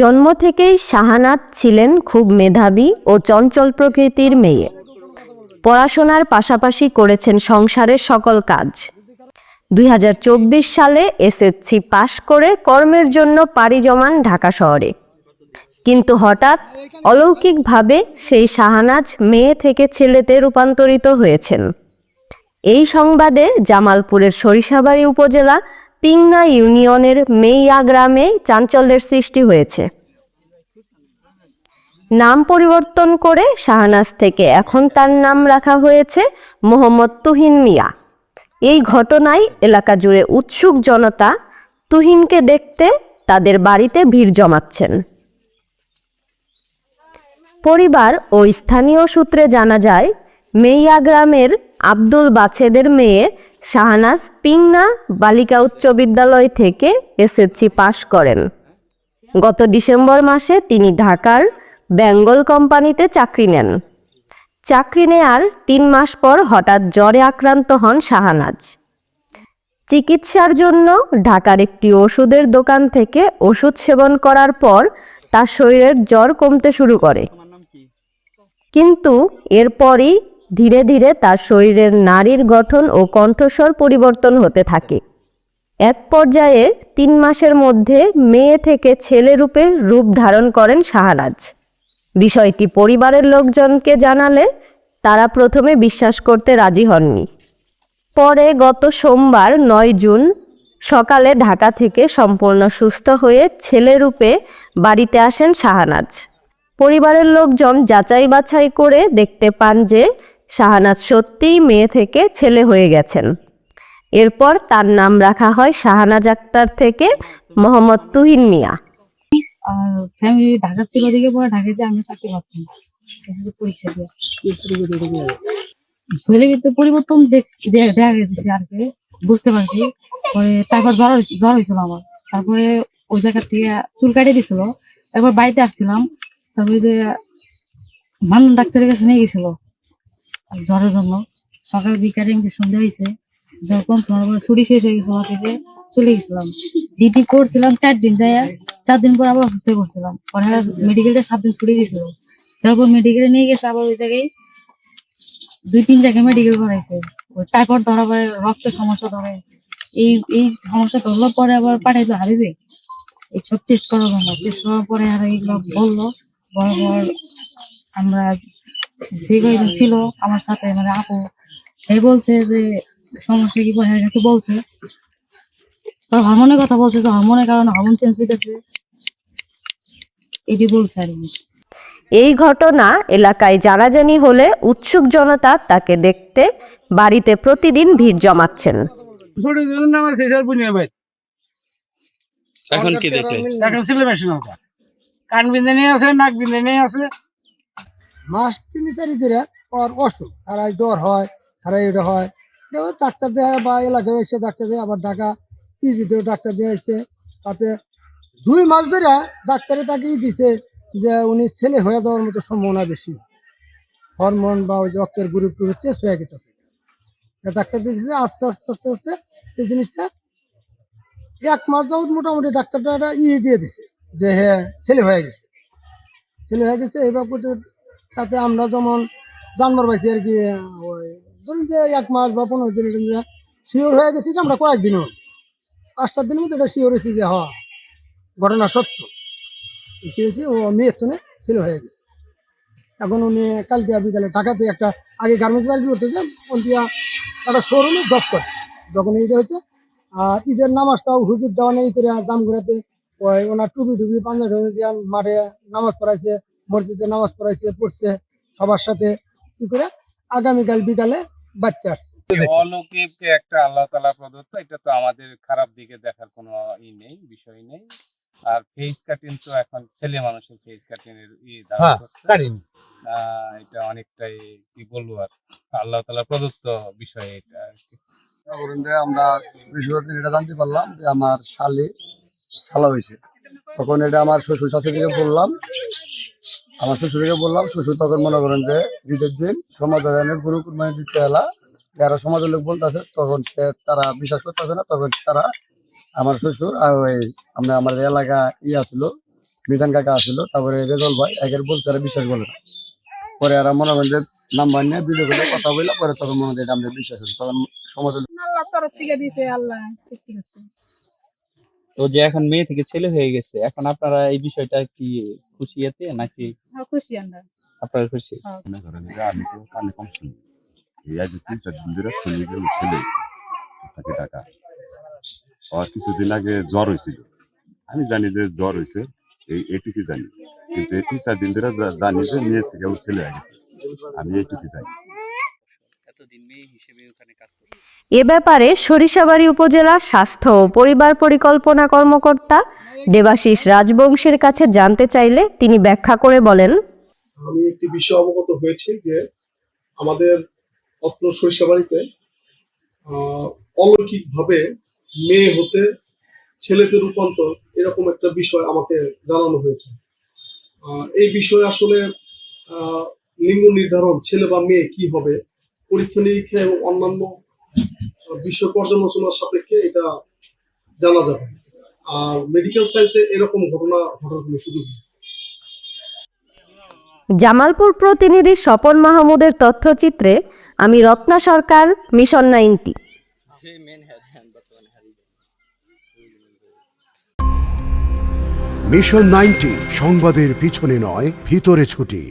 জন্ম থেকেই শাহানাত ছিলেন খুব মেধাবী ও চঞ্চল প্রকৃতির মেয়ে। পড়াশোনার পাশাপাশি করেছেন সংসারের সকল কাজ। দুই হাজার চব্বিশ সালে এসএসসি পাশ করে কর্মের জন্য পাড়ি জমান ঢাকা শহরে। কিন্তু হঠাৎ অলৌকিকভাবে সেই শাহানাজ মেয়ে থেকে ছেলেতে রূপান্তরিত হয়েছেন। এই সংবাদে জামালপুরের সরিষাবাড়ি উপজেলা পিংনা ইউনিয়নের মেইয়া গ্রামে চাঞ্চল্যের সৃষ্টি হয়েছে। নাম পরিবর্তন করে শাহনাজ থেকে এখন তার নাম রাখা হয়েছে মোহাম্মদ তুহিন মিয়া। এই ঘটনায় এলাকা জুড়ে উৎসুক জনতা তুহিনকে দেখতে তাদের বাড়িতে ভিড় জমাচ্ছেন। পরিবার ও স্থানীয় সূত্রে জানা যায়, মেইয়া গ্রামের আব্দুল বাছেদের মেয়ে শাহনাজ পিংনা বালিকা উচ্চ বিদ্যালয় থেকে এসএসসি পাশ করেন। গত ডিসেম্বর মাসে তিনি ঢাকার বেঙ্গল কোম্পানিতে চাকরি নেন। চাকরি নেয়ার তিন মাস পর হঠাৎ জ্বরে আক্রান্ত হন শাহানাজ। চিকিৎসার জন্য ঢাকার একটি ওষুধের দোকান থেকে ওষুধ সেবন করার পর তার শরীরের জ্বর কমতে শুরু করে। কিন্তু এরপরই ধীরে ধীরে তার শরীরের নারীর গঠন ও কণ্ঠস্বর পরিবর্তন হতে থাকে। এক পর্যায়ে তিন মাসের মধ্যে মেয়ে থেকে ছেলে রূপে রূপ ধারণ করেন শাহরাজ বিষয়টি পরিবারের লোকজনকে জানালে তারা প্রথমে বিশ্বাস করতে রাজি হননি। পরে গত সোমবার নয় জুন সকালে ঢাকা থেকে সম্পূর্ণ সুস্থ হয়ে ছেলে রূপে বাড়িতে আসেন শাহানাজ। পরিবারের লোকজন যাচাই বাছাই করে দেখতে পান যে শাহানাজ সত্যিই মেয়ে থেকে ছেলে হয়ে গেছেন। এরপর তার নাম রাখা হয় শাহানাজ আক্তার থেকে মোহাম্মদ তুহিন মিয়া। আর ফ্যামিলি ঢাকা ছিল পরিবর্তন দেখ- গেছে আর কি, বুঝতে পারছি। পরে তারপর জ্বর জ্বর হয়েছিল আমার। তারপরে ওই জায়গা থেকে চুল কাটিয়ে দিছিল। তারপর বাড়িতে আসছিলাম। তারপরে যে বান্ধব ডাক্তারের কাছে নিয়ে গেছিল। জ্বরের জন্য। সকাল বিকালে ইঞ্জেকশন দেওয়া হয়েছে জ্বর কমছিল না, পরে ছুটি শেষ হয়ে গেছিল অফিসে চলে গেছিলাম। ডিউটি করছিলাম চার দিন যাই চার দিন পর আবার অসুস্থ পড়ছিলাম। পরে মেডিকেলটা সাত দিন ছুটি দিয়েছিল তারপর মেডিকেলে নিয়ে গেছে আবার ওই জায়গায় দুই তিন জায়গায় মেডিকেল করাইছে। টাইফয়েড ধরা পরে রক্তের সমস্যা ধরে। এই এই সমস্যা ধরলো পরে আবার পাঠাইতো হাবিবে। এই সব টেস্ট করার জন্য। টেস্ট করার পরে আর এইগুলো বলল বড় বরাবর আমরা যে কয়েকজন ছিল আমার সাথে মানে আপু এই বলছে যে সমস্যা কি পরে কাছে বলছে হরমোনের কথা বলছে যে হরমোনের কারণে হরমোন চেঞ্জ হইতেছে। এটি বলছে আর কি। এই ঘটনা এলাকায় জানাজানি হলে উৎসুক জনতা তাকে দেখতে বাড়িতে প্রতিদিন ভিড় জমাচ্ছেন। এখন কি দেখলেন একটা ছেলে মেশিন কান বিন্দে আছে নাক বিন্দে আছে। মাস তিন চারি ধরে ওর অসুখ। আর জ্বর হয় আর এটা হয়। ডাক্তার দেয় বা এলাকায় এসে ডাক্তার দেয়, আবার ঢাকা পিজিতেও ডাক্তার দিয়ে এসছে তাতে দুই মাস ধরে ডাক্তারে তাকে দিছে যে উনি ছেলে হয়ে যাওয়ার মতো সম্ভাবনা বেশি। হরমোন বা ওই রক্তের গ্রুপ টুরুপ চেঞ্জ হয়ে গেছে। ডাক্তার দিয়ে দিছে, আস্তে আস্তে আস্তে আস্তে এই জিনিসটা এক মাস যাবত মোটামুটি ডাক্তারটা ইয়ে দিয়ে দিছে যে হ্যাঁ ছেলে হয়ে গেছে। ছেলে হয়ে গেছে করতে করতে তাতে আমরা যেমন জানবার পাইছি আর কি, ওই ধরুন যে এক মাস বা পনেরো দিনের শিওর হয়ে গেছি কি আমরা কয়েকদিনও পাঁচ সাত দিনের মধ্যে এটা শিওর হয়েছি যে হ্যাঁ ঘটনা সত্য। এসে ও মেয়ের তো ছেলে হয়ে গেছে। এখন উনি কালকে বিকালে ঢাকাতে একটা আগে গার্মেন্টস চাকরি করতেছে ওন্তিয়া একটা শোরুমে জব করে। যখন ঈদ হয়েছে আর ঈদের নামাজটাও হুজুর দেওয়া নেই করে জাম ঘোরাতে ওই ওনার টুপি টুপি পাঞ্জাবি মাঠে নামাজ পড়াইছে। মসজিদে নামাজ পড়াইছে পড়ছে সবার সাথে কি করে? আগামীকাল বিকালে বাচ্চা আসছে। অলৌকিক একটা আল্লাহ তালা প্রদত্ত এটা তো আমাদের খারাপ দিকে দেখার কোনো ই নেই বিষয় নেই। আর ফেস কাটিং তো এখন ছেলে মানুষের ফেস কাটিং এর ই হ্যাঁ, আহ, এটা অনেকটাই কি বলব আর আল্লাহ তালা প্রদত্ত বিষয় এটা আমরা বৃহস্পতি এটা জানতে পারলাম যে আমার শালি শালা হয়েছে তখন এটা আমার শ্বশুর শাশুড়িকে বললাম আমার শ্বশুরকে বললাম শ্বশুর তখন মনে করেন যে ঈদের দিন সমাজ গুরু কুরবানি দিতে এলা। যারা সমাজের লোক বলতেছে তখন সে তারা বিশ্বাস করতেছে না তখন তারা আমার শ্বশুর আর ওই আমরা আমাদের এলাকা ই আসলো মিজান কাকা আসলো তারপরে রেজল ভাই একের বলছে আর বিশ্বাস বলে না। পরে আর মনে করেন যে নাম্বার নিয়ে ভিডিও করে কথা বললে পরে তখন মনে হয় আমরা বিশ্বাস করি। তখন সমাজ আল্লাহ তরফ থেকে দিছে আল্লাহ সৃষ্টি করছে। তো যে এখন মেয়ে থেকে ছেলে হয়ে গেছে এখন আপনারা এই বিষয়টা কি খুশি এতে নাকি হ্যাঁ, খুশি আমরা। আপনারা খুশি? মনে করেন যে আমি তো কানে কম শুনি। এই আজ তিন চার দিন ধরে শুনি গেল ছেলে তাকে টাকা আর কিছুদিন আগে জ্বর হয়েছিল। আমি জানি যে জ্বর হয়েছে এই এইটুকু জানি। কিন্তু এই তিন চার দিন ধরে জানি যে মেয়ের থেকে ছেলে হয়ে গেছে। আমি এইটুকু জানি। এতদিন হিসেবে ওখানে কাজ করছে। এ ব্যাপারে সরিষাবাড়ি উপজেলা স্বাস্থ্য ও পরিবার পরিকল্পনা কর্মকর্তা দেবাশিস রাজবংশের কাছে জানতে চাইলে তিনি ব্যাখ্যা করে বলেন। আমি একটি বিষয় অবগত হয়েছি যে আমাদের অত্র সরিষাবাড়িতে অলৌকিকভাবে মেয়ে হতে ছেলেতে রূপান্তর এরকম একটা বিষয় আমাকে জানানো হয়েছে। আহ, এই বিষয়ে আসলে আহ, লিঙ্গ নির্ধারণ ছেলে বা মেয়ে কি হবে পরীক্ষা নিরীক্ষা এবং অন্যান্য বিষয় পর্যালোচনার সাপেক্ষে এটা জানা যাবে। আর মেডিকেল সায়েন্সে এরকম ঘটনা ঘটার কোনো সুযোগ নেই। জামালপুর প্রতিনিধি স্বপন মাহমুদের তথ্যচিত্রে আমি Ratna Sarkar mission ninety. Mission ninety সংবাদের পিছনে নয় ভিতরে ছুটি।